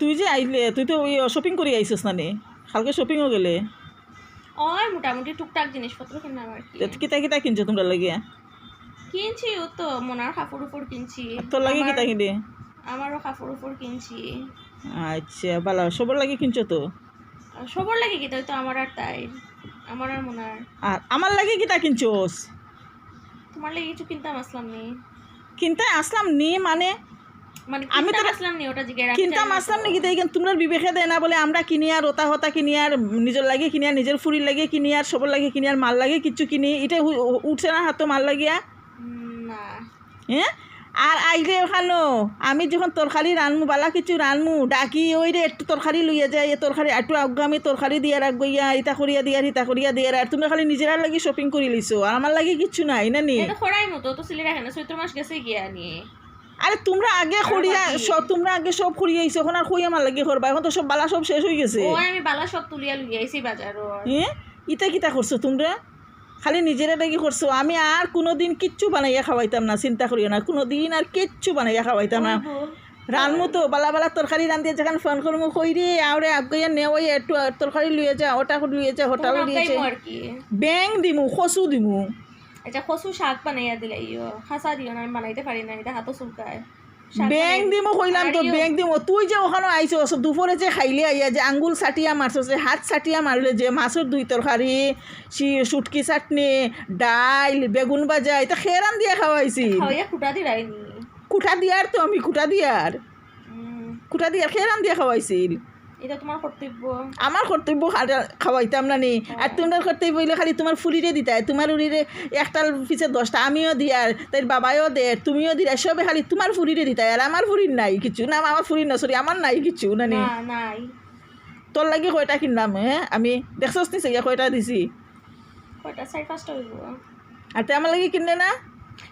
তুই যে আইলে তুই তো শপিং করে আইছিস না নে? কালকে শপিংও গেলে। ওই মোটামুটি টুকটাক জিনিসপত্র কিনলাম আর কি। কিতা কিতা কিনছো তোমরা লাগিয়া? কিনছি ও তো মনার কাপড় উপর কিনছি। তোর লাগে কিতা কিনে? আমারও কাপড় উপর কিনছি। আচ্ছা ভালো সবার লাগে কিনছো তো? সবার লাগে কি তাই তো আমার আর তাই। আমার আর মনার। আর আমার লাগে কিতা কিনছোস? তোমার লাগে কিছু কিনতাম আসলাম নি। কিনতে আসলাম নি মানে আমি কিনতাম তো- আসলাম নি ওটা জিজ্ঞাসা কিনতাম আসলাম নাকি তাই তোমরা বিবেকে দেয় না বলে আমরা কিনি আর ওতা হতা কিনি আর নিজের লাগে কিনি আর নিজের ফুরির লাগে কিনি আর সবার লাগে কিনি আর মাল লাগে কিচ্ছু কিনি এটা উঠছে না হাতো মাল লাগিয়া? না। হ্যাঁ আর আইলে ওখানো আমি যখন তরকারি রানমু বালা কিছু রানমু ডাকি ওই রে একটু তরকারি লইয়া যায় এ তরকারি একটু আগে আমি তরকারি দিয়া রাখব ইয়া ইতা করিয়া দিয়া ইতা করিয়া দিয়া আর তোমরা খালি নিজেরা লাগি শপিং করে লিছো আর আমার লাগে কিচ্ছু নাই না নি? খরাই মতো তো চৈত্র মাস গেছে গিয়া নিয়ে আরে তোমরা আগে খড়িয়া? সব তোমরা আগে সব খড়িয়া আইছো এখন আর খই আমার লাগে করবা। এখন তো সব বালা সব শেষ হয়ে গেছে। ওই আমি বালা সব তুলিয়া লুই আইছি বাজারও হ্যাঁ ইটা কিতা করছ তোমরা? খালি নিজেরা লাগি করছ। আমি আর কোনো দিন কিচ্ছু বানাইয়া খাওয়াইতাম না চিন্তা করিও না। কোনো দিন আর কিচ্ছু বানাইয়া খাওয়াইতাম না। রানমু তো বালা বালা তরকারি রান্ধিয়ে যখন ফোন করমু কই রে আউরে আগে নেওয়াই একটু তরকারি লুয়ে যা ওটা লুয়ে যা হোটেল তোমার লুয়ে যা। ব্যাং দিমু কচু দিমু। এটা কচু শাক বানাইয়া দিলে ইয়ো খাসা দিও না আমি বানাইতে পারি না এটা হাতও চুলকায় ব্যাং দিমু কইলাম তো। ব্যাং দিমু। তুই যে ওখানে আইছস দুপুরে যে খাইলে আইয়া যে আঙ্গুল চাটিয়া মারছস যে হাত চাটিয়া মারলে যে মাছের দুই তরকারি সি- শুটকি চাটনি ডাইল বেগুন ভাজা এটা খেরান দিয়ে খাওয়াইছি কুঠা দিয়ার তো আমি কুঠা দিয়ার কুঠা দিয়ার খেরান দিয়ে খাওয়াইছিল এটা তোমার কর্তব্য। আমার কর্তব্য খাওয়াইতাম না নি। আর তোমার কর্তব্য হইলে খালি তোমার ফুলিরে দিতাই তোমার উড়িরে একটার পিছে দশটা আমিও দিয়ার তাই বাবাও দে তুমিও দিয়া সবে খালি তোমার ফুরিরে দিতাই আর আমার ফুরির নাই কিছু। না আমার ফুরির না সরি আমার নাই কিছু না নি? নাই। তোর লাগি কয়টা কিনলাম হ্যাঁ? আমি দেখছস নি চাগে কয়টা দিছি? কয়টা? চারি পাঁচটা হইব। আর তে আমার লাগি কিনলে না?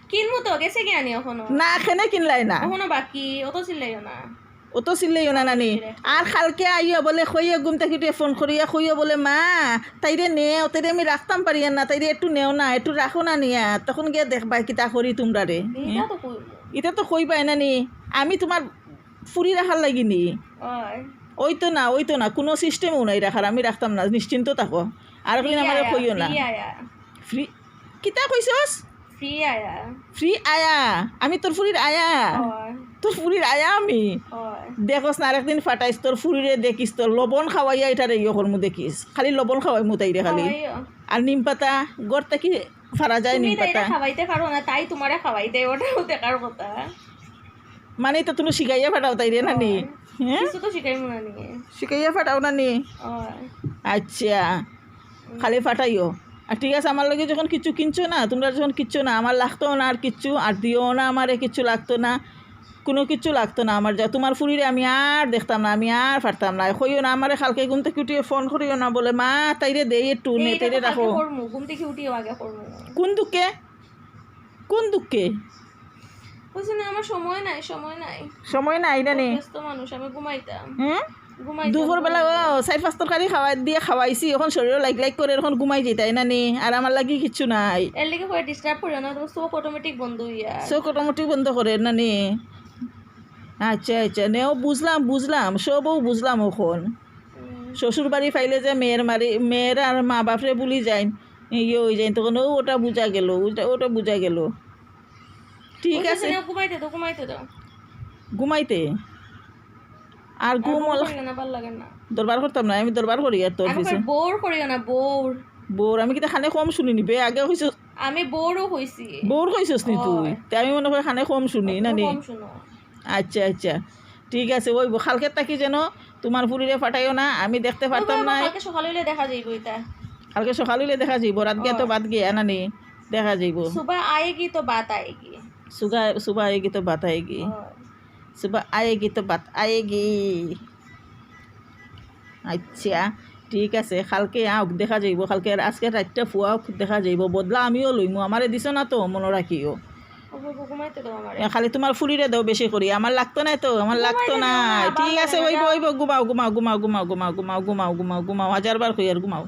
কিনবো তো গেছে কি আনি এখনও? না খেনে কিনলাই না। এখনও বাকি অত চিল্লাইও না। ও তো চিল্লাইও না নানি। আর খালকে আইও বলে খইয়া ঘুম থেকে ফোন করিয়া খইয়া বলে মা তাইরে নেও তাইরে আমি রাখতাম পারি না তাইরে একটু নেও না একটু রাখো না নিয়া তখন গিয়ে দেখবা কিতা করি তোমরা রে এটা তো কইব। এটা পাই না নি আমি তোমার ফুরি রাখার লাগিনি ওই ওই তো না ওই তো না কোনো সিস্টেমও নাই রাখার আমি রাখতাম না নিশ্চিন্ত থাকো। আর একদিন আমার কইও না। ফ্রি কিতা কইছস ফ্রি আয়া। ফ্রি আয়া আমি তোর ফুরির আয়া। তোর ফুরির আয়া আমি। দেখোস না আরেকদিন ফাটাইস তোর ফুরিরে দেখিস তোর লবণ খাওয়াইয়া এটারে ইয়ে করমু দেখিস। খালি লবণ খাওয়াই মু তাইরে খালি। আর নিম পাতা গড় থেকে ফারা যায় নিম পাতা? খাওয়াইতে পারো না তাই তোমারে খাওয়াইতে ওটাও দেখার কথা। মানে তো তুমি শিখাইয়া ফাটাও তাইরে না নি? হ্যাঁ। তো মনে নিয়ে শিখাইয়া ফাটাও না নি? আচ্ছা খালি ফাটাইও। আর ঠিক আছে আমার লগে যখন কিছু কিনছো না তোমরা যখন কিচ্ছু না আমার লাগতো না আর কিচ্ছু আর দিও না আমারে কিচ্ছু লাগতো না। কোনো কিচ্ছু লাগতো না আমার যা তোমার ফুরিরে আমি আর দেখতাম না আমি আর পারতাম না। কইও না আমারে খালকে ঘুম থেকে উঠিয়ে ফোন করিও না বলে মা তাইরে দেই একটু নে তাইরে রাখো। ঘুম থেকে আগে কোন দুঃখে? কোন দুঃখে? বুঝছি না আমার সময় নাই সময় নাই। সময় নাই না নে। ব্যস্ত মানুষ আমি ঘুমাইতাম। হ্যাঁ দুপুরবেলা ও চার পাঁচ তরকারি খাওয়াই দিয়ে খাওয়াইছি এখন শরীরও লাইক লাইক করে এখন ঘুমাই যেতাই না নি? আর আমার লাগি কিচ্ছু নাই। এর লিগে করে ডিস্টার্ব করিও না চোখ অটোমেটিক বন্ধ হইয়া। চোখ মোটামুটি বন্ধ করে না নি। আচ্ছা আচ্ছা। নেও বুঝলাম বুঝলাম। সবও বুঝলাম উম, শ্বশুর বাড়ি ফাইলে যে মেয়ের মারি মেয়ের আর মা বাপরে বলি যায় ইয়ে হয়ে যায় তখন ও ওটা বুঝা গেল ওটা ওটা বুঝা গেল। ঠিক আছে। ঘুমাইতে তো ঘুমাইতে তো ঘুমাইতে? আর ঘুম দরবার করতাম না আমি দরবার করি আর তোর বোর করিও না বোর। বোর আমি কিতা খানে কম শুনি নিবে আগে হইছ আমি বোরও হইছি। বোর কইছস নি তুই? তে আমি মনে হয় খানে কম শুনি না নি আচ্ছা আচ্ছা। ঠিক আছে ওই খালকে থাকি যেন? তোমার পুরীরে ফাটাইও না আমি দেখতে পারতাম না। দেখা যাইব এটা। কালকে সকাল হইলে দেখা যাইব রাত গিয়ে তো বাদ গিয়ে না দেখা যাইব। সুবা আয়েগি তো বাত আয়েগি সুগা সুবা আয়েগি তো বাত আয়েগি সুবা আয়েগি তো বাত আচ্ছা ঠিক আছে কালকে আওক দেখা যাইব। কালকে আজকে রাতটা ফুয়াওক দেখা যাইব। বদলা আমিও লইমু আমারে দিছ না তো মনে রাখিও। খালি তোমার ফুলিরে দাও বেশি করি। আমার লাগতো না তো আমার লাগতো না। ঠিক আছে ওই ওইব। ওইব ঘুমাও ঘুমাও ঘুমাও ঘুমাও ঘুমাও ঘুমাও ঘুমাও ঘুমাও ঘুমাও হাজার বার কই আর ঘুমাও।